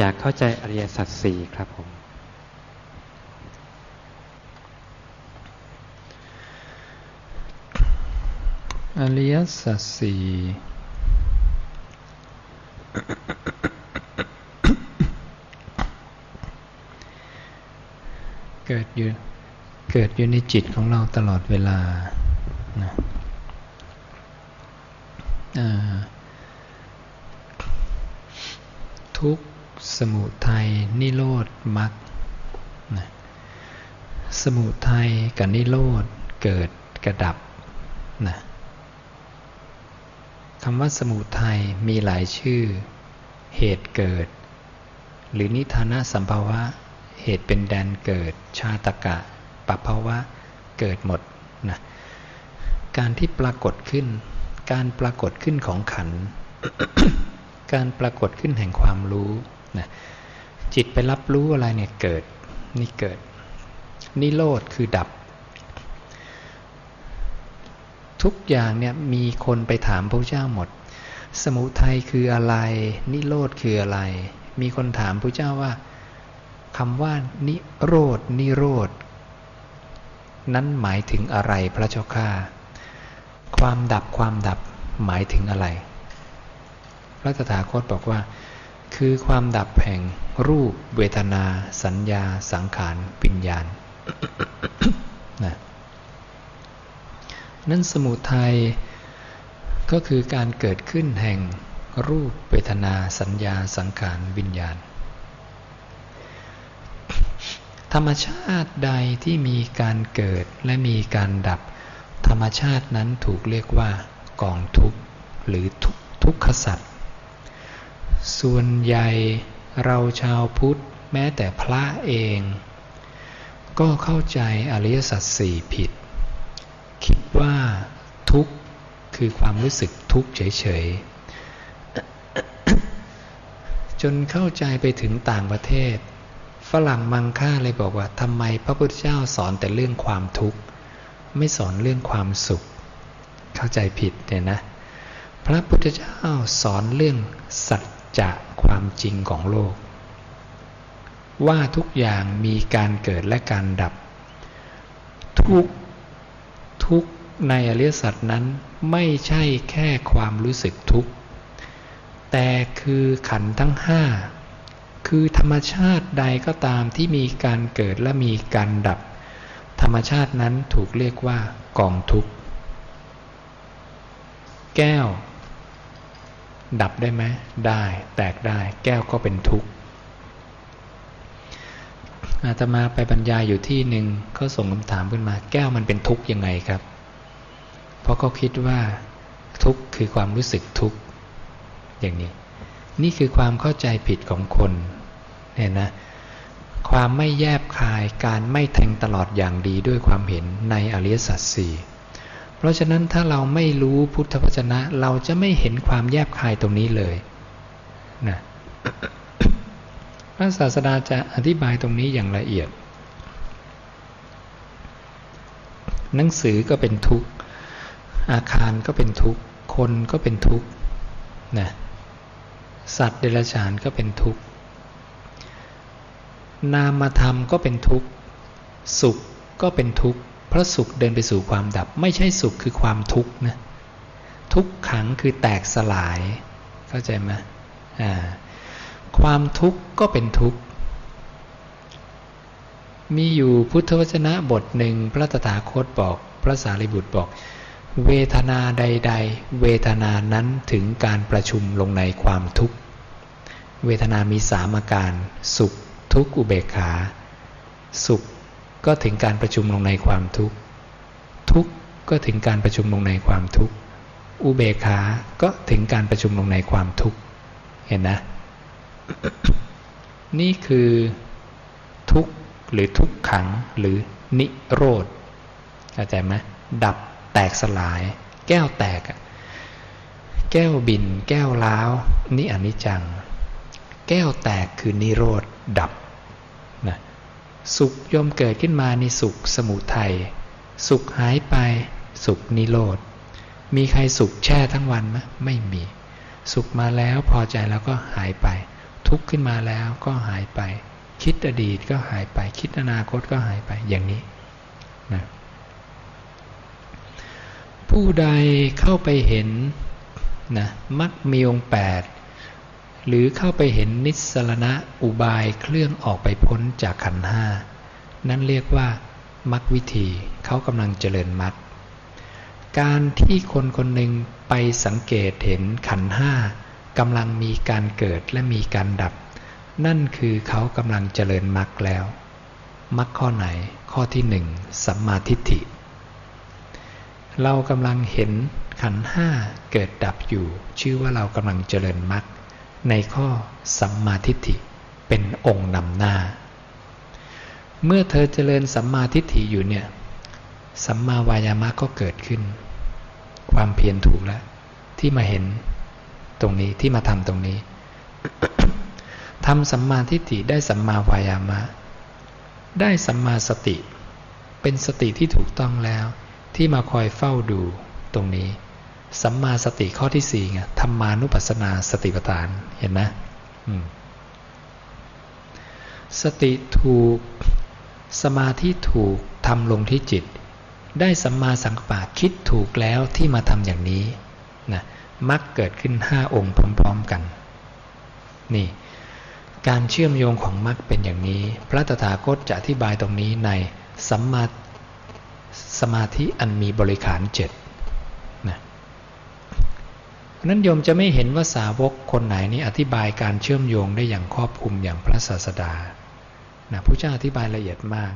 อยากเข้าใจอริยสัจสี่ครับผม อริยสัจสี่เกิดอยู่เกิดอยู่ในจิตของเราตลอดเวลานะทุก สมุทัยนิโรธมรรคนะสมุทัยกับนิโรธเกิดกระดับนะคำว่าสมุทัยมีหลายชื่อ เหตุเกิด หรือนิทานะสัมภาวะ เหตุเป็นแดนเกิด ชาตกะปภาวะเกิดหมดนะการที่ปรากฏขึ้น การปรากฏขึ้นของขัน การปรากฏขึ้นแห่งความรู้ จิตไปรับรู้อะไรเนี่ยเกิดนี่เกิด นิโรธคือดับ ทุกอย่างเนี่ยมีคนไปถามพระเจ้าหมด สมุทัยคืออะไร นิโรธคืออะไร มีคนถามพระเจ้าว่าคำว่า นิโรธนิโรธนั้นหมายถึงอะไรพระเจ้าข้าความดับความดับหมายถึงอะไร พระตถาคตบอกว่า คือความดับแห่งรูปเวทนา สัญญา สังขารปิญญาณนะนั้นสมุทัยก็คือการเกิดขึ้นแห่งรูปเวทนาสัญญาสังขารวิญญาณ ธรรมชาติใดที่มีการเกิดและมีการดับ ธรรมชาตินั้นถูกเรียกว่ากองทุกข์หรือทุกทุกขสัตว ส่วนใหญ่เราชาวพุทธแม้แต่พระเอง ก็เข้าใจอริยสัจสี่ผิด คิดว่าทุกข์คือความรู้สึกทุกข์เฉยๆ จนเข้าใจไปถึงต่างประเทศ ฝรั่งมังค่าเลยบอกว่าทำไมพระพุทธเจ้าสอนแต่เรื่องความทุกข์ไม่สอนเรื่องความสุข เข้าใจผิดเนี่ยนะ พระพุทธเจ้าสอนเรื่องสัจ จะความจริงของโลก ว่าทุกอย่างมีการเกิดและการดับ ทุกทุกในอริยสัจนั้นไม่ใช่แค่ความรู้สึกทุกข์ แต่คือขันทั้งห้าคือธรรมชาติใดก็ตามที่มีการเกิดและมีการดับ ธรรมชาตินั้นถูกเรียกว่ากองทุกข์ แก้ว ดับได้ไหมได้ แตกได้ แก้วก็เป็นทุกข์อาตมาไปบรรยายอยู่ที่หนึ่งก็ส่งคำถามขึ้นมา แก้วมันเป็นทุกข์ยังไงครับ เพราะเขาคิดว่า ทุกข์คือความรู้สึกทุกข์อย่างนี้ นี่คือความเข้าใจผิดของคนเนี่ยนะ ความไม่แยบคายการไม่แทงตลอดอย่างดีด้วยความเห็นในอริยสัจสี่ เพราะฉะนั้นถ้าเราไม่รู้พุทธวจนะ เราจะไม่เห็นความแยบคายตรงนี้เลยนะพระศาสดาจะอธิบายตรงนี้อย่างละเอียด หนังสือก็เป็นทุกข์ อาคารก็เป็นทุกข์ คนก็เป็นทุกข์นะสัตว์เดรัจฉานก็เป็นทุกข์ นามธรรมก็เป็นทุกข์ สุขก็เป็นทุกข์ เพราะสุขเดินไปสู่ความดับ ไม่ใช่สุขคือความทุกข์นะทุกขังคือแตกสลาย เข้าใจไหมอ่าความทุกข์ก็เป็นทุกข์มีอยู่พุทธวจนะบทหนึ่งพระตถาคตบอก พระสารีบุตรบอก เวทนาใด ๆ เวทนานั้นถึงการประชุมลงในความทุกข์ เวทนามีสามอาการ สุขทุกข์อุเบกขา สุข ก็ถึงการประชุมลงในความทุกข์ ทุกข์ก็ถึงการประชุมลงในความทุกข์ อุเบกขา ก็ถึงการประชุมลงในความทุกข์ เห็นนะ นี่คือทุกข์หรือทุกขังหรือนิโรธ เข้าใจไหมดับแตกสลาย แก้วแตก แก้วบิน แก้วล้าว นี่อนิจจัง แก้วแตกคือนิโรธ ดับ สุขย่อมเกิดขึ้นมาในสุขสมุทัยสุขหายไป สุขนิโรธมีใครสุขแช่ทั้งวันไหมไม่มี สุขมาแล้วพอใจแล้วก็หายไป ทุกข์ขึ้นมาแล้วก็หายไป คิดอดีตก็หายไป คิดอนาคตก็หายไปอย่างนี้นะผู้ใดเข้าไปเห็นนะมักมีองค์แปด หรือเข้าไปเห็นนิสรณะอุบายเครื่องออกไปพ้นจากขันห้านั่นเรียกว่ามักวิธีเขากำลังเจริญมักการที่คนคนหนึ่งไปสังเกตเห็นขันห้ากำลังมีการเกิดและมีการดับ นั่นคือเขากำลังเจริญมักแล้วมักข้อไหนข้อที่หนึ่งสัมมาทิฏฐิ เรากำลังเห็นขันห้าเกิดดับอยู่ ชื่อว่าเรากำลังเจริญมัก ในข้อสัมมาทิฏฐิเป็นองค์นำหน้า เมื่อเธอเจริญสัมมาทิฏฐิอยู่เนี่ย สัมมาวายามะก็เกิดขึ้น ความเพียรถูกแล้ว ที่มาเห็นตรงนี้ที่มาทำตรงนี้ทำสัมมาทิฏฐิได้สัมมาวายามะ ได้สัมมาสติ เป็นสติที่ถูกต้องแล้ว ที่มาคอยเฝ้าดูตรงนี้ สัมมาสติข้อที่สี่ไงธรรมานุปัสสนาสติปัฏฐานเห็นนะสติถูกสมาธิถูกทำลงที่จิต ได้สัมมาสังกปะคิดถูกแล้วที่มาทำอย่างนี้นะมักเกิดขึ้นห้าองค์พร้อมๆกัน นี่ การเชื่อมโยงของมรรคเป็นอย่างนี้ พระตถาคตจะอธิบายตรงนี้ในสัมมาสมาธิอันมีบริขารเจ็ด นั้นโยมจะไม่เห็นว่าสาวกคนไหนนี้อธิบายการเชื่อมโยงได้อย่างครอบคลุมอย่างพระศาสดานะพระเจ้าอธิบายละเอียดมาก